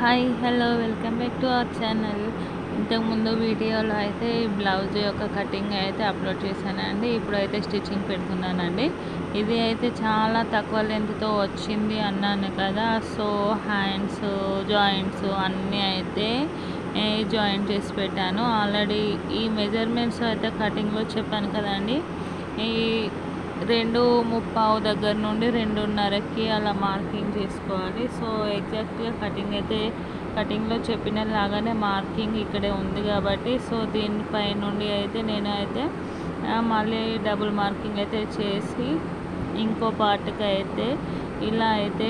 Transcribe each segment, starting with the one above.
Hi hello welcome back to our channel ఇంతకుముందు వీడియోలో అయితే బ్లౌజ్ యొక్క కటింగ్ అయితే అప్లోడ్ చేశానండి. ఇప్పుడు అయితే స్టిచ్చింగ్ పెడుతున్నానండి. ఇది అయితే చాలా తక్కువ లెంత్తో వచ్చింది అన్నాను కదా. సో హ్యాండ్స్ జాయింట్స్ అన్నీ అయితే జాయిన్ చేసి పెట్టాను. ఆల్రెడీ ఈ మెజర్మెంట్స్ అయితే కటింగ్లో చెప్పాను కదండి. ఈ రెండు ముప్పావు దగ్గర నుండి రెండున్నరకి అలా మార్కింగ్ చేసుకోవాలి. సో ఎగ్జాక్ట్గా కటింగ్ అయితే కటింగ్లో చెప్పిన లాగానే మార్కింగ్ ఇక్కడే ఉంది కాబట్టి సో దీనిపై నుండి అయితే నేను అయితే మళ్ళీ డబుల్ మార్కింగ్ అయితే చేసి ఇంకో పార్ట్కి అయితే ఇలా అయితే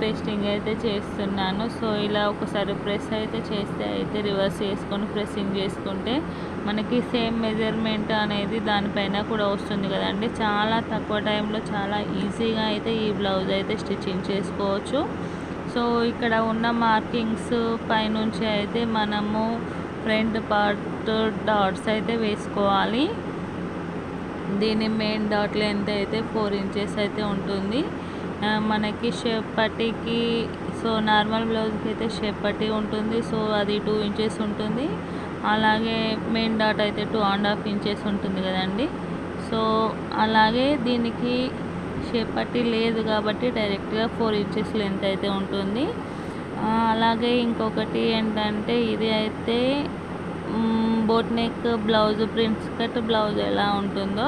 పేస్టింగ్ అయితే చేస్తున్నాను. సో ఇలా ఒకసారి ప్రెస్ అయితే చేస్తే అయితే రివర్స్ చేసుకొని ప్రెస్సింగ్ చేసుకుంటే మనకి సేమ్ మెజర్మెంట్ అనేది దానిపైన కూడా వస్తుంది కదండి. చాలా తక్కువ టైంలో చాలా ఈజీగా అయితే ఈ బ్లౌజ్ అయితే స్టిచ్చింగ్ చేసుకోవచ్చు. సో ఇక్కడ ఉన్న మార్కింగ్స్ పైనుంచి అయితే మనము ఫ్రంట్ పార్ట్ డాట్స్ అయితే వేసుకోవాలి. దీని మెయిన్ డాట్ లెంత్ అయితే ఫోర్ ఇంచెస్ అయితే ఉంటుంది. మనకి షేప్ పట్టీకి సో నార్మల్ బ్లౌజ్కి అయితే షేప్ పట్టీ ఉంటుంది సో అది టూ ఇంచెస్ ఉంటుంది. అలాగే మెయిన్ డాట్ అయితే టూ అండ్ హాఫ్ ఇంచెస్ ఉంటుంది కదండి. సో అలాగే దీనికి షేప్ పట్టీ లేదు కాబట్టి డైరెక్ట్గా ఫోర్ ఇంచెస్ లెంత్ అయితే ఉంటుంది. అలాగే ఇంకొకటి ఏంటంటే ఇది అయితే boat neck blouse prints cut blouse ఎలా ఉంటుందో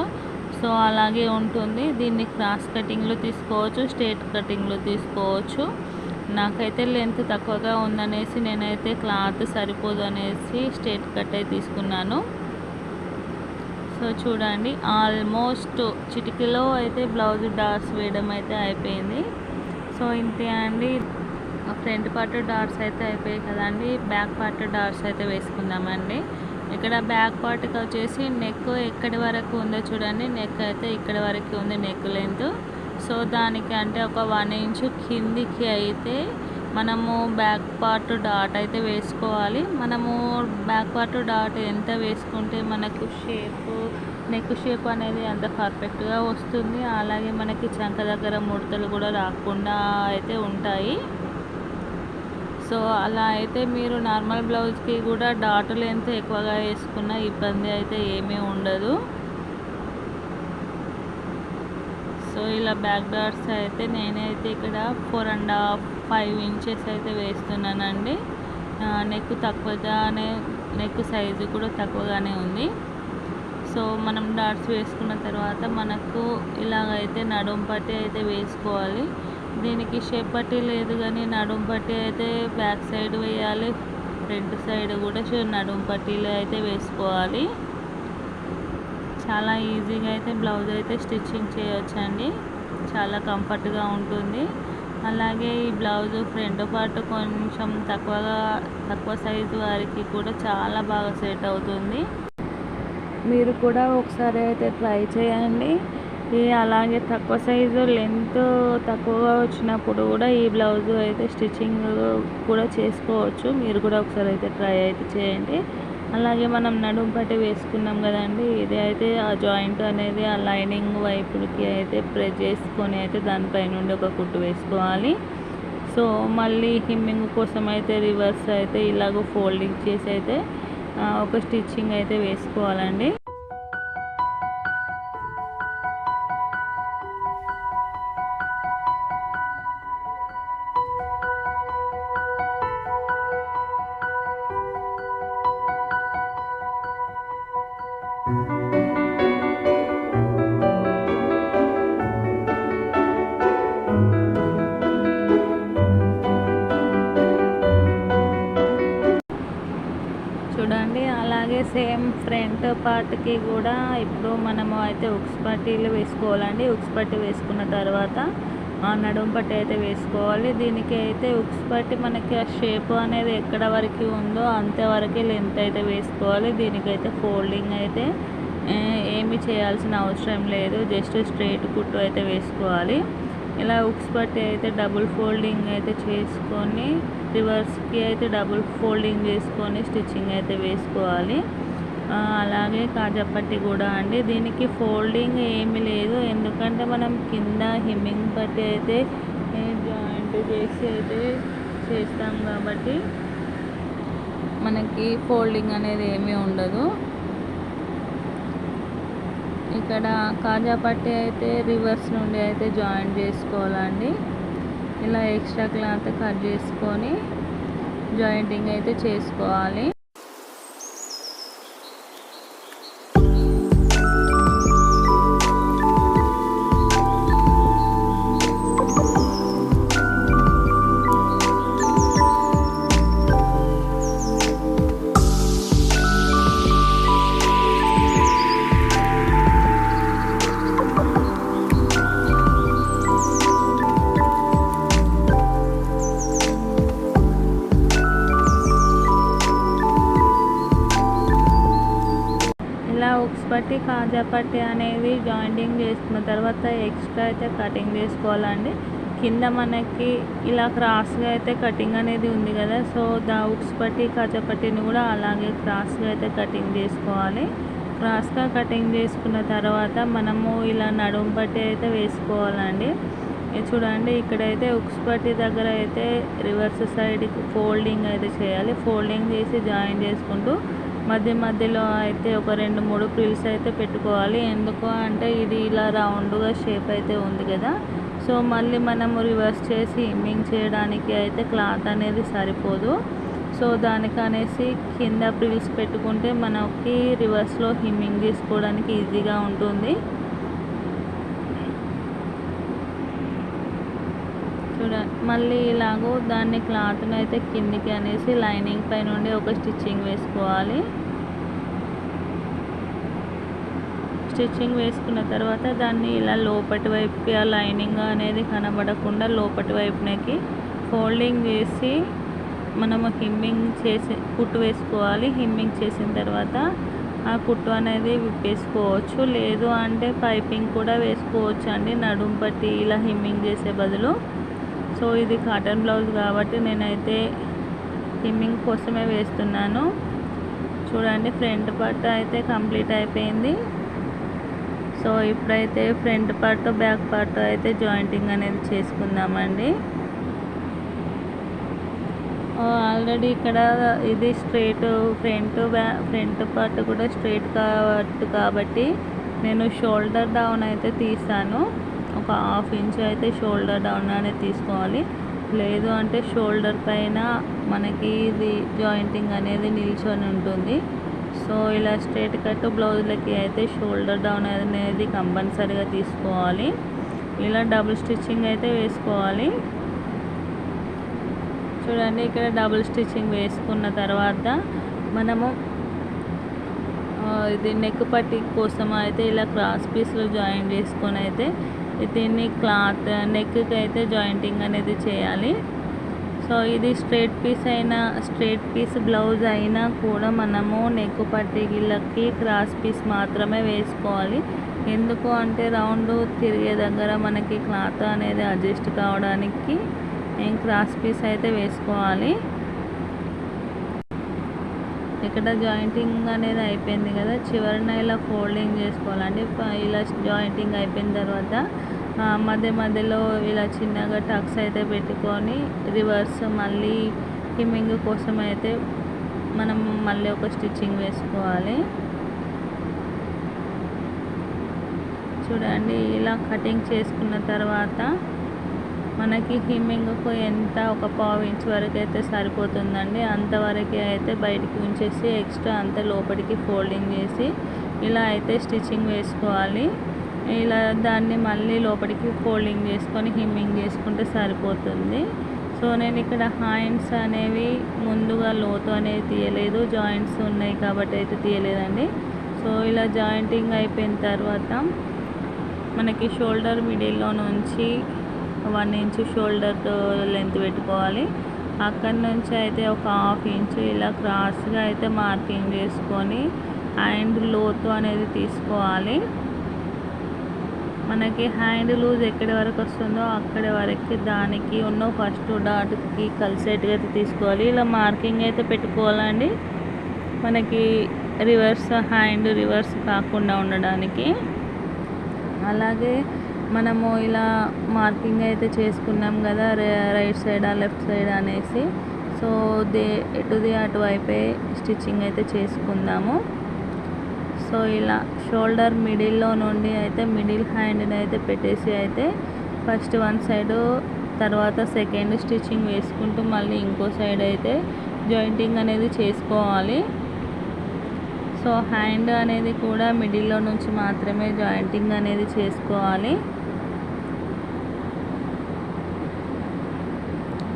సో అలాగే ఉంటుంది. దీన్ని క్రాస్ కటింగ్లో తీసుకోవచ్చు స్ట్రేట్ కటింగ్లో తీసుకోవచ్చు. నాకైతే లెంత్ తక్కువగా ఉందనేసి నేనైతే క్లాత్ సరిపోదు అనేసి స్ట్రేట్ కట్ అయి తీసుకున్నాను. సో చూడండి ఆల్మోస్ట్ చిటికలో అయితే బ్లౌజ్ డాట్స్ వేయడం అయితే అయిపోయింది. సో ఇంతే అండి. ఫ్రంట్ పార్ట్ డాట్స్ అయితే అయిపోయాయి కదండి బ్యాక్ పార్ట్ డాట్స్ అయితే వేసుకుందామండి. ఇక్కడ బ్యాక్ పార్ట్కి వచ్చేసి నెక్ ఎక్కడి వరకు ఉందో చూడండి. నెక్ అయితే ఇక్కడి వరకు ఉంది నెక్ లెంత్ సో దానికి అంటే ఒక వన్ ఇంచ్ కిందికి అయితే మనము బ్యాక్ పార్ట్ డాట్ అయితే వేసుకోవాలి. మనము బ్యాక్ పార్ట్ డాట్ ఎంత వేసుకుంటే మనకు షేప్ నెక్ షేప్ అనేది అంత పర్ఫెక్ట్గా వస్తుంది. అలాగే మనకి చంక దగ్గర ముడతలు కూడా రాకుండా అయితే ఉంటాయి. సో అలా అయితే మీరు నార్మల్ బ్లౌజ్కి కూడా డాట్ లెంత్ ఎక్కువగా వేసుకున్న ఇబ్బంది అయితే ఏమీ ఉండదు. సో ఇలా బ్యాక్ డాట్స్ అయితే నేనైతే ఇక్కడ four and half five inches అయితే వేస్తున్నానండి. నెక్ తక్కువగానే నెక్ సైజు కూడా తక్కువగానే ఉంది. సో మనం డాట్స్ వేసుకున్న తర్వాత మనకు ఇలాగైతే నడుంపట్టి అయితే వేసుకోవాలి. దీనికి షేప్ పట్టి లేదు కానీ నడుము పట్టి అయితే బ్యాక్ సైడ్ వేయాలి. ఫ్రంట్ సైడ్ కూడా షే- పట్టీలు అయితే వేసుకోవాలి. చాలా ఈజీగా అయితే బ్లౌజ్ అయితే స్టిచ్చింగ్ చేయొచ్చండి. చాలా కంఫర్ట్గా ఉంటుంది. అలాగే ఈ బ్లౌజ్ ఫ్రంట్ పార్ట్ కొంచెం తక్కువగా తక్కువ సైజు వారికి కూడా చాలా బాగా సెట్ అవుతుంది. మీరు కూడా ఒకసారి అయితే ట్రై చేయండి. అలాగే తక్కువ సైజు లెంత్ తక్కువగా వచ్చినప్పుడు కూడా ఈ బ్లౌజ్ అయితే స్టిచ్చింగ్ కూడా చేసుకోవచ్చు. మీరు కూడా ఒకసారి అయితే ట్రై అయితే చేయండి. అలాగే మనం నడుము పట్టి వేసుకున్నాం కదండి ఇది అయితే ఆ జాయింట్ అనేది ఆ లైనింగ్ వైపుకి అయితే ప్రెస్ చేసుకొని అయితే దానిపై నుండి ఒక కుట్టు వేసుకోవాలి. సో మళ్ళీ హిమ్మింగ్ కోసం అయితే రివర్స్ అయితే ఇలాగ ఫోల్డింగ్ చేసి అయితే ఒక స్టిచ్చింగ్ అయితే వేసుకోవాలండి. పార్ట్కి కూడా ఇప్పుడు మనము అయితే ఉక్స్ పట్టీలు వేసుకోవాలండి. ఉక్స్ పట్టి వేసుకున్న తర్వాత ఆ నడుం పట్టి అయితే వేసుకోవాలి. దీనికి అయితే ఉక్స్ పట్టి మనకి ఆ షేప్ అనేది ఎక్కడ వరకు ఉందో అంతవరకు లెంత్ అయితే వేసుకోవాలి. దీనికైతే ఫోల్డింగ్ అయితే ఏమి చేయాల్సిన అవసరం లేదు. జస్ట్ స్ట్రైట్ కుట్టు అయితే వేసుకోవాలి. ఇలా ఉక్స్ పట్టి అయితే డబుల్ ఫోల్డింగ్ అయితే చేసుకొని రివర్స్కి అయితే డబుల్ ఫోల్డింగ్ చేసుకొని స్టిచ్చింగ్ అయితే వేసుకోవాలి. అలాగే కాజాపట్టి కూడా అండి. దీనికి ఫోల్డింగ్ ఏమీ లేదు. ఎందుకంటే మనం కింద హిమ్మింగ్ పట్టి అయితే జాయింట్ చేసి అయితే చేస్తాం కాబట్టి మనకి ఫోల్డింగ్ అనేది ఏమీ ఉండదు. ఇక్కడ కాజా పట్టి అయితే రివర్స్ నుండి అయితే జాయిన్ చేసుకోవాలండి. ఇలా ఎక్స్ట్రా క్లాత్ కట్ చేసుకొని జాయింటింగ్ అయితే చేసుకోవాలి. ఇలా కాజాపట్టి అనేవి అనేది జాయింటింగ్ చేసుకున్న తర్వాత ఎక్స్ట్రా అయితే కటింగ్ చేసుకోవాలండి. కింద మనకి ఇలా క్రాస్గా అయితే కటింగ్ అనేది ఉంది కదా సో దా ఉక్స్ పట్టి కాజాపట్టిని కూడా అలాగే క్రాస్గా అయితే కటింగ్ చేసుకోవాలి. క్రాస్గా కటింగ్ చేసుకున్న తర్వాత మనము ఇలా నడుము పట్టి అయితే వేసుకోవాలండి. చూడండి ఇక్కడైతే ఉక్స్ పట్టి దగ్గర అయితే రివర్స్ సైడ్ ఫోల్డింగ్ అయితే చేయాలి. ఫోల్డింగ్ చేసి జాయిన్ చేసుకుంటూ మధ్య మధ్యలో అయితే ఒక రెండు మూడు ప్రిల్స్ అయితే పెట్టుకోవాలి. ఎందుకు అంటే ఇది ఇలా రౌండ్గా షేప్ అయితే ఉంది కదా. సో మళ్ళీ మనము రివర్స్ చేసి ఇమ్మింగ్ చేయడానికి అయితే క్లాత్ అనేది సరిపోదు. సో దానికనేసి కింద ప్రిల్స్ పెట్టుకుంటే మనకి రివర్స్లో హిమ్మింగ్ తీసుకోవడానికి ఈజీగా ఉంటుంది. మళ్ళీ ఇలాగో దాన్ని క్లాత్ని అయితే కిందికి అనేసి లైనింగ్ పై నుండి ఒక స్టిచ్చింగ్ వేసుకోవాలి. స్టిచ్చింగ్ వేసుకున్న తర్వాత దాన్ని ఇలా లోపటి వైపుకి ఆ లైనింగ్ అనేది కనబడకుండా లోపటి వైపునకి ఫోల్డింగ్ చేసి మనము హిమ్మింగ్ చేసి కుట్టు వేసుకోవాలి. హిమ్మింగ్ చేసిన తర్వాత ఆ కుట్టు అనేది విప్పేసుకోవచ్చు. లేదు అంటే పైపింగ్ కూడా వేసుకోవచ్చు అండి నడుంపట్టి ఇలా హిమ్మింగ్ చేసే బదులు సో ఇది కాటన్ బ్లౌజ్ కాబట్టి నేనైతే హిమ్మింగ్ కోసమే వేస్తున్నాను. చూడండి ఫ్రంట్ పార్ట్ అయితే కంప్లీట్ అయిపోయింది. సో ఇప్పుడైతే ఫ్రంట్ పార్ట్ బ్యాక్ పార్ట్ అయితే జాయింటింగ్ అనేది చేసుకుందామండి. ఆల్రెడీ ఇక్కడ ఇది స్ట్రైట్ ఫ్రంట్ బ్యా ఫ్రంట్ పార్ట్ కూడా స్ట్రైట్ కాబట్టి కాబట్టి నేను షోల్డర్ డౌన్ అయితే తీసాను. ఒక హాఫ్ ఇంచ్ అయితే షోల్డర్ డౌన్ అనేది తీసుకోవాలి. లేదు అంటే షోల్డర్ పైన మనకి ఇది జాయింటింగ్ అనేది నిల్చొని ఉంటుంది. సో ఇలా స్ట్రేట్ కట్ బ్లౌజ్లకి అయితే షోల్డర్ డౌన్ అనేది కంపల్సరీగా తీసుకోవాలి. ఇలా డబుల్ స్టిచ్చింగ్ అయితే వేసుకోవాలి. చూడండి ఇక్కడ డబుల్ స్టిచ్చింగ్ వేసుకున్న తర్వాత మనము ఇది నెక్ పట్టి కోసం అయితే ఇలా క్రాస్ పీస్లో జాయిన్ చేసుకొని అయితే దీన్ని క్లాత్ నెక్కి అయితే జాయింటింగ్ అనేది చేయాలి. సో ఇది స్ట్రేట్ పీస్ అయినా స్ట్రేట్ పీస్ బ్లౌజ్ అయినా కూడా మనము నెక్ పట్టిగిళ్ళకి క్రాస్ పీస్ మాత్రమే వేసుకోవాలి. ఎందుకు అంటే రౌండ్ తిరిగే దగ్గర మనకి క్లాత్ అనేది అడ్జస్ట్ కావడానికి నేను క్రాస్ పీస్ అయితే వేసుకోవాలి. ఇక్కడ జాయింటింగ్ అనేది అయిపోయింది కదా. చివరిన ఇలా ఫోల్డింగ్ చేసుకోవాలండి. ఇలా జాయింటింగ్ అయిపోయిన తర్వాత మధ్య మధ్యలో ఇలా చిన్నగా టక్స్ అయితే పెట్టుకొని రివర్స్ మళ్ళీ హిమ్మింగ్ కోసం అయితే మనం మళ్ళీ ఒక స్టిచ్చింగ్ వేసుకోవాలి. చూడండి ఇలా కటింగ్ చేసుకున్న తర్వాత మనకి హిమ్మింగ్కు ఎంత ఒక పావు ఇంచ్ వరకు అయితే సరిపోతుందండి. అంతవరకు అయితే బయటికి ఉంచేసి ఎక్స్ట్రా అంత లోపలికి ఫోల్డింగ్ చేసి ఇలా అయితే స్టిచ్చింగ్ వేసుకోవాలి. ఇలా దాన్ని మళ్ళీ లోపలికి ఫోల్డింగ్ చేసుకొని హిమ్మింగ్ చేసుకుంటే సరిపోతుంది. సో నేను ఇక్కడ హ్యాండ్స్ అనేవి ముందుగా లోతు అనేది తీయలేదు. జాయింట్స్ ఉన్నాయి కాబట్టి అయితే తీయలేదండి. సో ఇలా జాయింటింగ్ అయిపోయిన తర్వాత మనకి షోల్డర్ మిడిల్లో నుంచి వన్ ఇంచ్ షోల్డర్ లెంత్ పెట్టుకోవాలి. అక్కడి నుంచి అయితే ఒక హాఫ్ ఇంచ్ ఇలా క్రాస్గా అయితే మార్కింగ్ చేసుకొని అండ్ లోతు అనేది తీసుకోవాలి. మనకి హ్యాండ్ లూజ్ ఎక్కడి వరకు వస్తుందో అక్కడి వరకు దానికి ఉన్న ఫస్ట్ డాట్కి కలిసేట్టుగా అయితే తీసుకోవాలి. ఇలా మార్కింగ్ అయితే పెట్టుకోవాలండి. మనకి రివర్స్ హ్యాండ్ రివర్స్ కాకుండా ఉండడానికి. అలాగే మనము ఇలా మార్కింగ్ అయితే చేసుకున్నాం కదా రైట్ సైడ్ లెఫ్ట్ సైడ్ అనేసి. సో దే ఎటుది అటువైపే స్టిచ్చింగ్ అయితే చేసుకుందాము. సో ఇలా షోల్డర్ మిడిల్లో నుండి అయితే మిడిల్ హ్యాండ్ని అయితే పెట్టేసి అయితే ఫస్ట్ వన్ సైడు తర్వాత సెకండ్ స్టిచ్చింగ్ వేసుకుంటూ మళ్ళీ ఇంకో సైడ్ అయితే జాయింటింగ్ అనేది చేసుకోవాలి. సో హ్యాండ్ అనేది కూడా మిడిల్లో నుంచి మాత్రమే జాయింటింగ్ అనేది చేసుకోవాలి.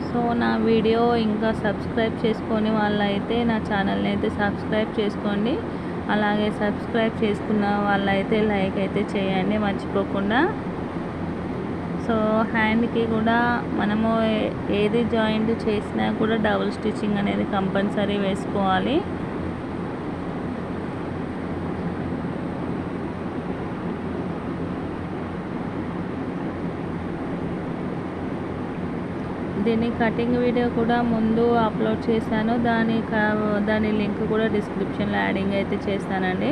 సో నా వీడియో ఇంకా సబ్స్క్రైబ్ చేసుకొని వాళ్ళైతే నా ఛానల్ని అయితే సబ్స్క్రైబ్ చేసుకోండి. అలాగే సబ్స్క్రైబ్ చేసుకున్న వాళ్ళైతే లైక్ అయితే చేయండి మర్చిపోకుండా. సో హ్యాండ్కి కూడా మనము ఏది జాయింట్ చేసినా కూడా డబుల్ స్టిచ్చింగ్ అనేది కంపల్సరీ వేసుకోవాలి. దీని కటింగ్ వీడియో కూడా ముందు అప్లోడ్ చేశాను. దాని దాని లింక్ కూడా డిస్క్రిప్షన్లో యాడింగ్ అయితే చేస్తానండి.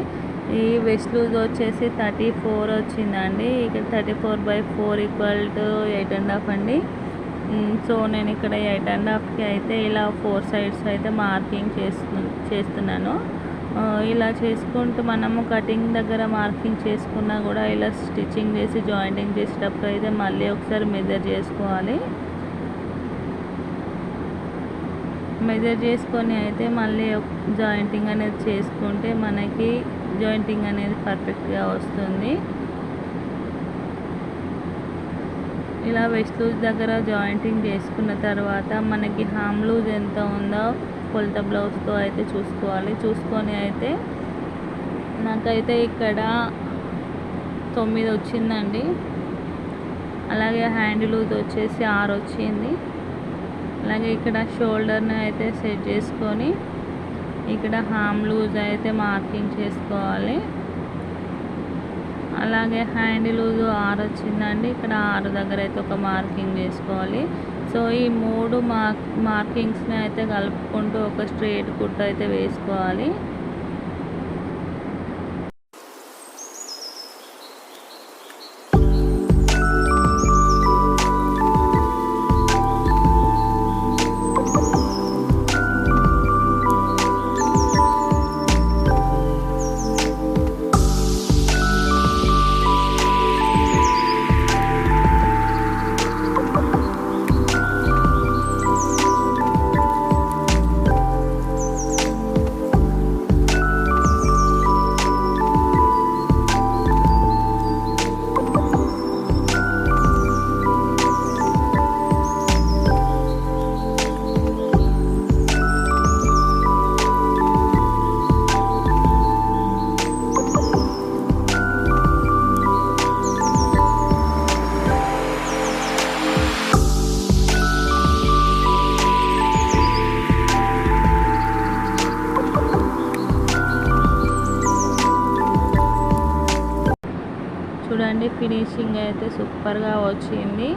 ఈ వెస్ట్ లూజ్ వచ్చేసి థర్టీ ఫోర్ వచ్చిందండి. ఇక్కడ thirty four by four equal to eight and half అండి. సో నేను ఇక్కడ ఎయిట్ అండ్ హాఫ్కి అయితే ఇలా ఫోర్ సైడ్స్ అయితే మార్కింగ్ చేస్తు చేస్తున్నాను. ఇలా చేసుకుంటూ మనము కటింగ్ దగ్గర మార్కింగ్ చేసుకున్నా కూడా ఇలా స్టిచ్చింగ్ చేసి జాయింటింగ్ చేసేటప్పుడు అయితే మళ్ళీ ఒకసారి మెజర్ చేసుకోవాలి. మెజర్ చేసుకొని అయితే మళ్ళీ జాయింటింగ్ అనేది చేసుకుంటే మనకి జాయింటింగ్ అనేది పర్ఫెక్ట్గా వస్తుంది. ఇలా వెస్ట్ లూజ్ దగ్గర జాయింటింగ్ చేసుకున్న తర్వాత మనకి హామ్ లూజ్ ఎంత ఉందో కొలత బ్లౌజ్తో అయితే చూసుకోవాలి. చూసుకొని అయితే నాకైతే ఇక్కడ తొమ్మిది వచ్చిందండి. అలాగే హ్యాండ్ లూజ్ వచ్చేసి ఆరు వచ్చింది. అలాగే ఇక్కడ షోల్డర్ని అయితే సెట్ చేసుకొని ఇక్కడ హామ్ లూజ్ అయితే మార్కింగ్ చేసుకోవాలి. అలాగే హ్యాండ్ లూజ్ ఆరు వచ్చిందండి. ఇక్కడ ఆరు దగ్గర అయితే ఒక మార్కింగ్ చేసుకోవాలి. సో ఈ మూడు మార్క్ మార్కింగ్స్ని అయితే కలుపుకుంటూ ఒక స్ట్రేట్ కుట్ అయితే వేసుకోవాలి. చూడండి ఫినిషింగ్ అయితే సూపర్గా వచ్చింది.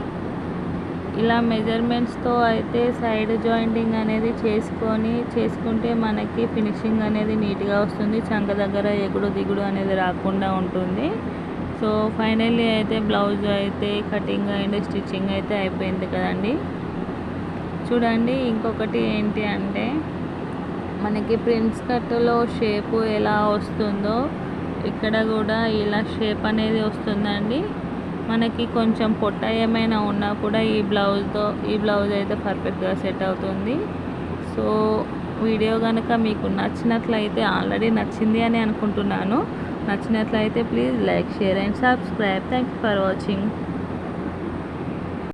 ఇలా మెజర్మెంట్స్తో అయితే సైడ్ జాయింటింగ్ అనేది చేసుకొని చేసుకుంటే మనకి ఫినిషింగ్ అనేది నీట్గా వస్తుంది. చంక దగ్గర ఎగుడు దిగుడు అనేది రాకుండా ఉంటుంది. సో ఫైనల్లీ అయితే బ్లౌజ్ అయితే కటింగ్ అండ్ స్టిచ్చింగ్ అయితే అయిపోయింది కదండి. చూడండి ఇంకొకటి ఏంటి అంటే మనకి ప్రిన్స్ కట్లో షేపు ఎలా వస్తుందో. ఇక్కడ కూడా ఇలా షేప్ అనేది వస్తుందండి. మనకి కొంచెం పొట్ట ఏమైనా ఉన్నా కూడా ఈ బ్లౌజ్తో ఈ బ్లౌజ్ అయితే పర్ఫెక్ట్గా సెట్ అవుతుంది. సో వీడియో కనుక మీకు నచ్చినట్లయితే ఆల్రెడీ నచ్చింది అని అనుకుంటున్నాను. నచ్చినట్లయితే please like share and subscribe. Thank for watching.